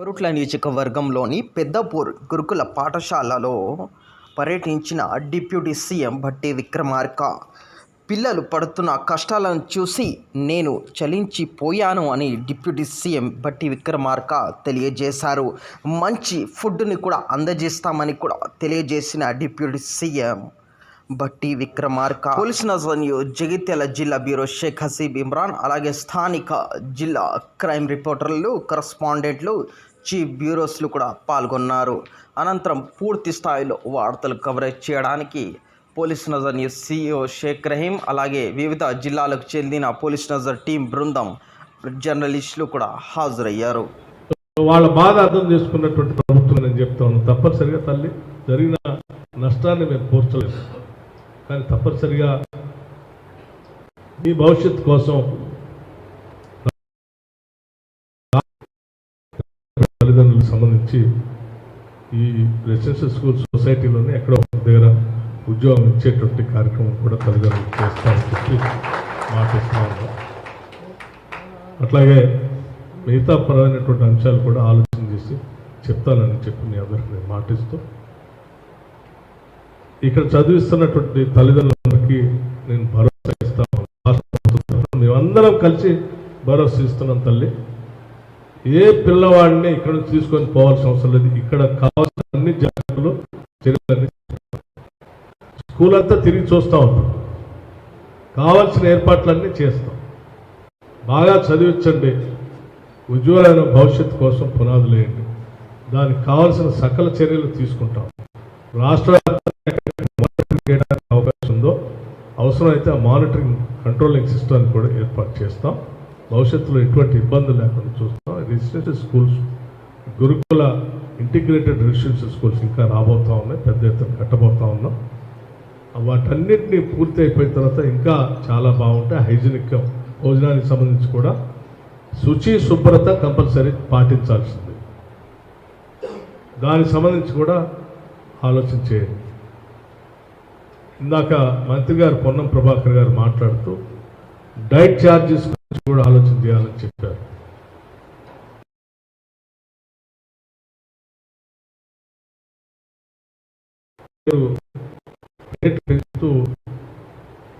కోరుట్ల నియోజకవర్గంలోని పెద్దపూర్ గురుకుల పాఠశాలలో పర్యటించిన డిప్యూటీ సీఎం భట్టి విక్రమార్క పిల్లలు పడుతున్న కష్టాలను చూసి నేను చలించిపోయాను అని డిప్యూటీ సీఎం భట్టి విక్రమార్క తెలియజేశారు. మంచి ఫుడ్ని కూడా అందజేస్తామని కూడా తెలియజేసిన deputy CM Bhatti Vikramarka police నజన్యు Jagtial జిల్లా బ్యూరో షేక్ హసీబ్ ఇమ్రాన్ అలాగే స్థానిక జిల్లా క్రైమ్ రిపోర్టర్లు కరస్పాండెంట్లు చీఫ్ బ్యూరోస్లు కూడా పాల్గొన్నారు. అనంతరం పూర్తి స్థాయిలో వార్తలు కవరేజ్ చేయడానికి police Nazar news CEO Shaik Rahim అలాగే వివిధ జిల్లాలకు చెందిన పోలీస్ నజర్ టీం బృందం జర్నలిస్టులు కూడా హాజరయ్యారు. వాళ్ళ బాధ అర్థం చేసుకున్నటువంటి ప్రభుత్వం నేను చెప్తాను తప్పనిసరిగా తల్లి జరిగిన నష్టాన్ని మేము పూర్చలేము కానీ తప్పనిసరిగా మీ భవిష్యత్తు కోసం స్కూల్కి సంబంధించి ఈ రెసిడెన్షియల్ స్కూల్ సొసైటీలోనే ఎక్కడో ఒక దగ్గర ఉద్యోగం ఇచ్చేటువంటి కార్యక్రమం కూడా తల్లిదండ్రులు చేస్తామని చెప్పి మాటిస్తున్నాను అట్లాగే మిగతా పరమైనటువంటి అంశాలు కూడా ఆలోచన చేసి చెప్తానని చెప్పి మీ అందరికీ నేను మాటిస్తూ ఇక్కడ చదివిస్తున్నటువంటి తల్లిదండ్రులకి నేను భరోసా ఇస్తాను. మేమందరం కలిసి భరోసా ఇస్తున్నాం తల్లి. ఏ పిల్లవాడిని ఇక్కడ నుంచి తీసుకొని పోవాల్సిన అవసరం లేదు. ఇక్కడ కావాల్సిన అన్ని జాగ్రత్తలు చర్యలన్నీ స్కూల్ అంతా తిరిగి చూస్తూ ఉంటాం కావాల్సిన ఏర్పాట్లన్నీ చేస్తాం. బాగా చదివించండి. ఉజ్వలమైన భవిష్యత్తు కోసం పునాదులు వేయండి. దానికి కావాల్సిన సకల చర్యలు తీసుకుంటాం. రాష్ట్ర అవకాశం ఉందో అవసరమైతే ఆ మానిటరింగ్ కంట్రోలింగ్ సిస్టమ్ కూడా ఏర్పాటు చేస్తాం. భవిష్యత్తులో ఎటువంటి ఇబ్బందులు లేకుండా చూస్తాం రెసిడెన్షియల్ స్కూల్స్ గురుకుల ఇంటిగ్రేటెడ్ రెసిడెన్షియల్ స్కూల్స్ ఇంకా రాబోతా ఉన్నాయి. పెద్ద ఎత్తున కట్టబోతూ ఉన్నాం. వాటన్నింటినీ పూర్తి అయిపోయిన తర్వాత ఇంకా చాలా బాగుంటాయి హైజీనిక్ భోజనానికి సంబంధించి కూడా శుచి శుభ్రత కంపల్సరీ పాటించాల్సింది. దానికి సంబంధించి కూడా ఆలోచన చేయండి. ఇందాక మంత్రి గారు పొన్నం ప్రభాకర్ గారు మాట్లాడుతూ డైట్ ఛార్జెస్ కూడా ఆలోచన చేయాలని చెప్పారు. రేట్ పెంచుతూ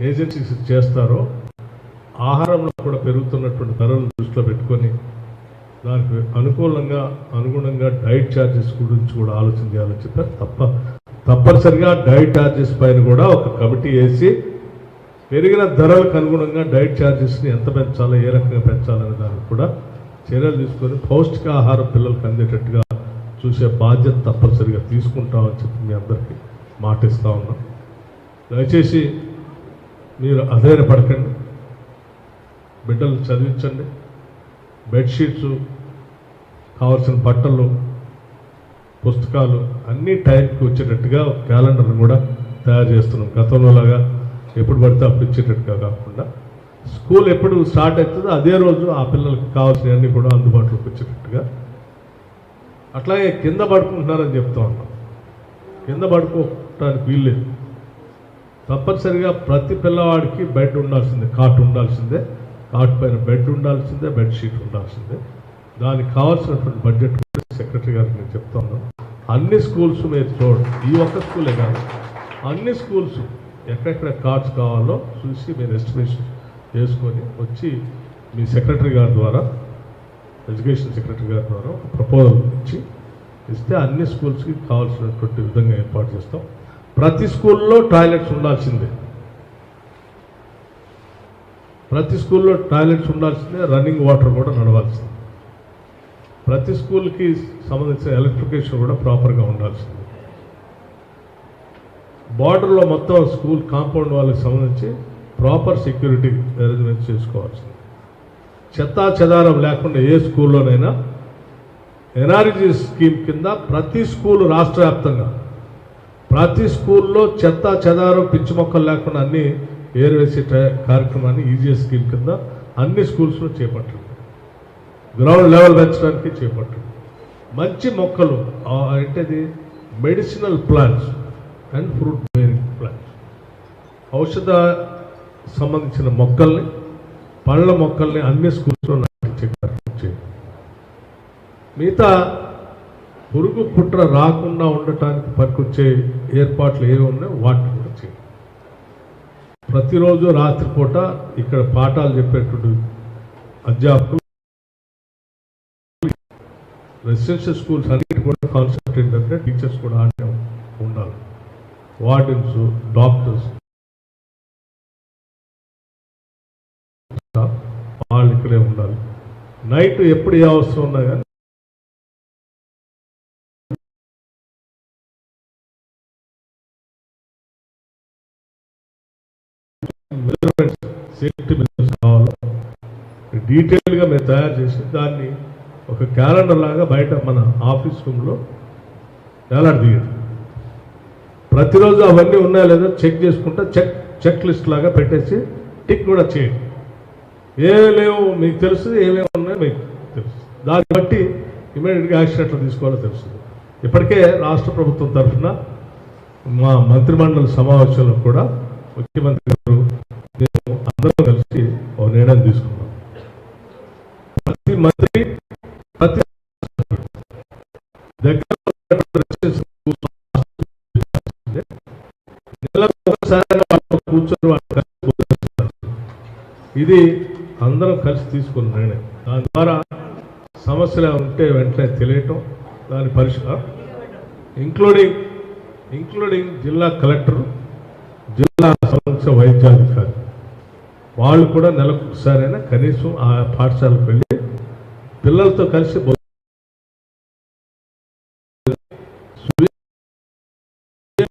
ఏజెన్సీస్ చేస్తారో ఆహారంలో కూడా పెరుగుతున్నటువంటి ధరలను దృష్టిలో పెట్టుకొని దానికి అనుకూలంగా అనుగుణంగా డైట్ ఛార్జెస్ గురించి కూడా ఆలోచన చేయాలని చెప్పారు. తప్ప తప్పనిసరిగా డైట్ ఛార్జెస్ పైన కూడా ఒక కమిటీ వేసి పెరిగిన ధరలకు అనుగుణంగా డైట్ ఛార్జెస్ని ఎంత పెంచాలో ఏ రకంగా పెంచాలనే దానికి కూడా చర్యలు తీసుకొని పౌష్టికాహారం పిల్లలకు అందేటట్టుగా చూసే బాధ్యత తప్పనిసరిగా తీసుకుంటామని చెప్పి మీ అందరికీ మాటిస్తూ ఉన్నాం. దయచేసి మీరు అధైర్యపడకండి. బిడ్డలు చదివించండి. బెడ్షీట్స్ కావాల్సిన బట్టలు పుస్తకాలు అన్నీ టైంకి వచ్చేటట్టుగా క్యాలెండర్ను క్యాలెండర్ని కూడా తయారు చేస్తున్నాం. గతంలో లాగా ఎప్పుడు పడితే అప్పుడు ఇచ్చేటట్టుగా కాకుండా స్కూల్ ఎప్పుడు స్టార్ట్ అవుతుందో అదే రోజు ఆ పిల్లలకి కావాల్సినవన్నీ కూడా అందుబాటులోకి వచ్చేటట్టుగా అట్లాగే కింద పడుకుంటున్నారని చెప్తా ఉన్నాం. కింద పడుకోవటానికి వీల్లేదు తప్పనిసరిగా ప్రతి పిల్లవాడికి బెడ్ ఉండాల్సిందే కాట్ ఉండాల్సిందే కాట్ పైన బెడ్ ఉండాల్సిందే బెడ్షీట్ ఉండాల్సిందే. దానికి కావాల్సినటువంటి బడ్జెట్ కూడా సెక్రటరీ గారికి నేను చెప్తా ఉన్నాను అన్ని స్కూల్స్ మీరు చూడండి ఈ ఒక్క స్కూలే కాదు అన్ని స్కూల్స్ ఎక్కడెక్కడ కార్డ్స్ కావాలో చూసి మీరు ఎస్టిమేషన్ చేసుకొని వచ్చి మీ సెక్రటరీ గారి ద్వారా ఎడ్యుకేషన్ సెక్రటరీ గారి ద్వారా ఒక ప్రపోజల్ ఇచ్చి ఇస్తే అన్ని స్కూల్స్కి కావాల్సినటువంటి విధంగా ఏర్పాటు చేస్తాం. ప్రతి స్కూల్లో టాయిలెట్స్ ఉండాల్సిందే. ప్రతి స్కూల్లో టాయిలెట్స్ ఉండాల్సిందే రన్నింగ్ వాటర్ కూడా నడవాల్సిందే. ప్రతి స్కూల్కి సంబంధించిన ఎలక్ట్రికేషన్ కూడా ప్రాపర్గా ఉండాల్సిందే. బార్డర్లో మొత్తం స్కూల్ కాంపౌండ్ వాళ్ళకి సంబంధించి ప్రాపర్ సెక్యూరిటీ అరేంజ్మెంట్ చేసుకోవాల్సింది. చెత్తా చెదారం లేకుండా ఏ స్కూల్లోనైనా ఎన్ఆర్జీ స్కీమ్ కింద ప్రతి స్కూల్ రాష్ట్ర వ్యాప్తంగా ప్రతి స్కూల్లో చెత్త చెదారం పిచ్చి మొక్కలు లేకుండా అన్ని ఏర్వేసే కార్యక్రమాన్ని ఈజీఎస్ స్కీమ్ కింద అన్ని స్కూల్స్లో చేపట్టండి. గ్రౌండ్ లెవెల్ పెంచడానికి చేపట్టండి. మంచి మొక్కలు ఆ, medicinal plants. And fruit bearing plants. ఔషధ సంబంధించిన మొక్కల్ని పళ్ళ మొక్కల్ని అన్ని స్కూల్స్లో నాటించే కార్యక్రమం మిగతా పురుగు పుట్ర రాకుండా ఉండటానికి పనికొచ్చే ఏర్పాట్లు ఏమి ఉన్నాయో వాటిని కూడా చేయాలి. ప్రతిరోజు రాత్రిపూట ఇక్కడ పాఠాలు చెప్పేటువంటి అధ్యాపకులు రెసిడెన్షియల్ స్కూల్స్ అన్నిటి కూడా కాన్సెప్ట్ ఏంటంటే టీచర్స్ కూడా ఆడే వార్డెన్స్ డాక్టర్స్ వాళ్ళు ఇక్కడే ఉండాలి. నైట్ ఎప్పుడు ఏ అవసరం ఉన్నా కానీ మెజర్మెంట్స్ సేఫ్టీ మెజర్స్ కావాలో డీటెయిల్గా మేము తయారు చేసి దాన్ని ఒక క్యాలెండర్ లాగా బయట మన ఆఫీస్ రూమ్లో వేలాడదీయండి ప్రతిరోజు అవన్నీ ఉన్నాయో లేదో చెక్ చేసుకుంటా చెక్ చెక్ లిస్ట్ లాగా పెట్టేసి టిక్ కూడా చేయండి. ఏమేమి లేవు మీకు తెలుసు ఏమేమి ఉన్నాయో మీకు తెలుసు. దాన్ని బట్టి ఇమీడియట్గా యాక్షన్ ఎట్లా తీసుకోవాలో తెలుస్తుంది. ఇప్పటికే రాష్ట్ర ప్రభుత్వం తరఫున మా మంత్రిమండలి సమావేశంలో కూడా ముఖ్యమంత్రి గారు మేము అందరం కలిసి ఒక నిర్ణయం తీసుకున్నాం. ఒక్కసారి కూర్చొని వాళ్ళు ఇది అందరం కలిసి తీసుకున్న నిర్ణయం. దాని ద్వారా సమస్యలు ఉంటే వెంటనే తెలియటం దాని పరిష్కారం. ఇంక్లూడింగ్ ఇంక్లూడింగ్ జిల్లా కలెక్టర్ జిల్లా సంస్థ వైద్యాధికారి. వాళ్ళు కూడా నెలకు ఒకసారైనా కనీసం ఆ పాఠశాలకు వెళ్ళి పిల్లలతో కలిసి